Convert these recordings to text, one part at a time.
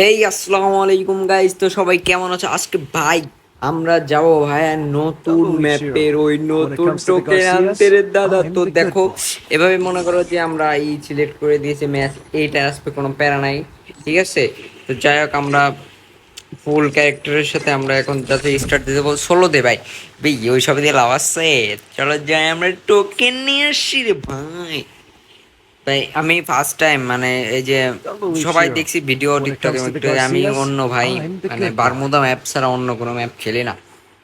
হেই আসসালামু আলাইকুম গাইস তো সবাই কেমন আছো? আজকে ভাই আমরা যাব ভাই নতুন ম্যাপের ওই নতুন টোকেন আনতে রে দাদা। তো দেখো এভাবে মনে করো যে আমরা এই সিলেক্ট করে দিয়েছি ম্যাচ এইটা আসবে কোনো প্যারা নাই ঠিক আছে? তো যাই হোক আমরা ফুল ক্যারেক্টারের সাথে আমরা এখন যাতে স্টার্ট দিতে বল ষোলো দে ভাই। ভাই ওই সব দিয়ে লাভ আসছে চলো যাই আমরা টোকেন নিয়ে আসছি রে ভাই। তাই আমি ফার্স্ট টাইম মানে এই যে সবাই দেখছি ভিডিও টিকটকে আমি অন্য ভাই মানে good boy. বারমুদা ম্যাপ ছাড়া অন্য কোনো ম্যাপ খেলি না।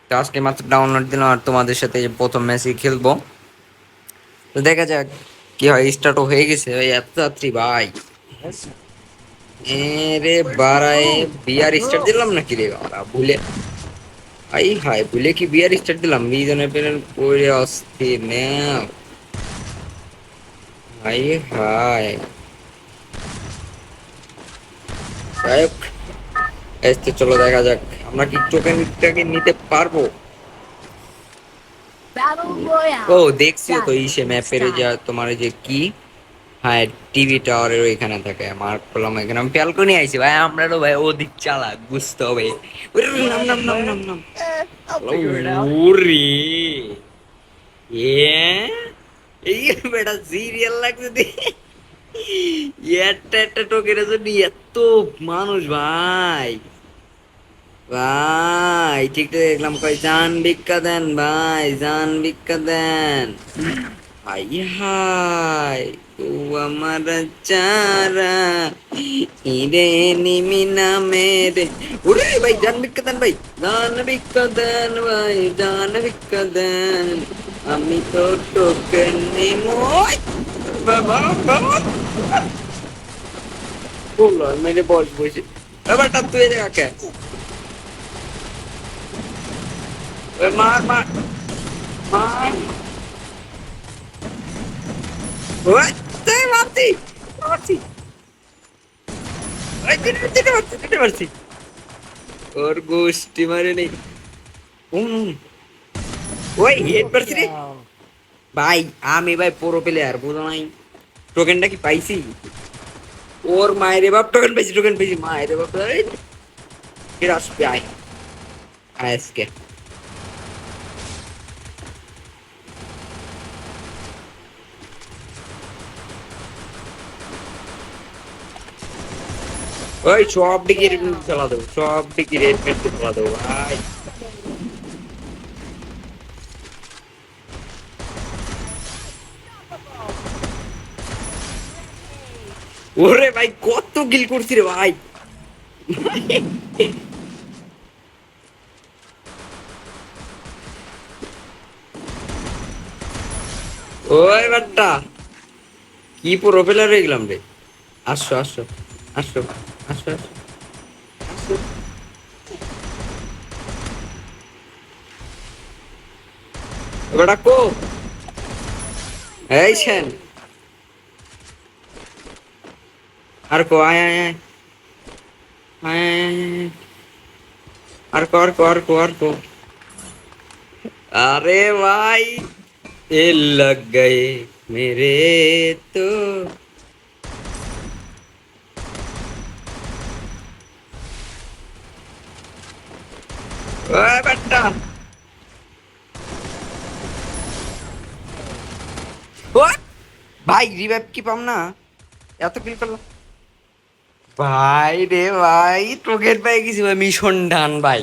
তো আজকে মাত্র ডাউনলোড দিলাম আর তোমাদের সাথে প্রথম ম্যাচই খেলব। তো দেখা যাক কি হয় স্টার্টও হয়ে গেছে। ওই এত রাত্রি ভাই। রে বাড়ায় বিয়ার স্টার্ট দিলাম নাকি রে বাবা? ভুলে আই হাই ভুলে কি বিয়ার স্টার্ট দিলাম? বিজনের পেলেন পড়ে অস্থির নেও হাই হাই যাই হোক এই তো চলো দেখা যাক আমরা কি টোকেনটাকে নিতে পারব. ও দেখছিও তো ইসে ম্যাপের যা তোমার যে কি? হ্যাঁ টিভি টাওয়ারের ওইখানে থাকে মার্ক করলাম এখানে। আমি প্যালকনি আইছি ভাই আমরাও ভাই ওদিক চালাক বুঝতে হবে। নাম নাম নাম নাম নাম। I'll figure it out. ওরে এ? বেটা সিরিয়াল লাগছে দি। একটা একটা টোকেনের জন্য এত মানুষ, ভাই। ভাই ঠিক দেখলাম কই জান ভিক্ষা দেন, ভাই, জান ভিক্ষা দেন। হাই হাই তু আমার চারা ইরে নিমি নামের ওরে ভাই জান দেন ভাই জান দেন ভাই জান দেন আমি তো টোকেন নিমই বাবা বাবা বলল মেরে বস বসে এবারটা তুই দেখা কে ওই মার মার মার মারছি মারছি ওই দিতে দিতে মারছি দিতে মারছি ওর গোষ্ঠী মারে নেই উম। ওই হেড মারছি রে ভাই আমি ভাই পুরো প্লেয়ার বুঝো নাই টোকেনটা কি পাইছি ওর মায়ের বাপ টোকেন পাইছি টোকেন পাইছি মায়ের বাপ এই, ফির আসবে আয় আয় আজকে ওই সব দিকে চালা দেবো সব দিকে রেড চালা দেবো ভাই ওরে ভাই, কত গিল করছি রে ভাই। ওই বাট্টা, কি প্রোপেলার হয়ে গেলাম রে। আসো আসো আসো। That's it. That's it. Godaku! Hey, Shen! Arco, ay, ay, ay. Ay, ay, ay. Arco, arco, arco, arco. अरे भाई ये लग गए मेरे तो ভাই রিভাইভ কি পাম না? এত কিল করলাম। ভাই রে ভাই টোকেন পেয়ে গেছি ভাই মিশন ডান ভাই।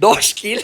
দশ কিল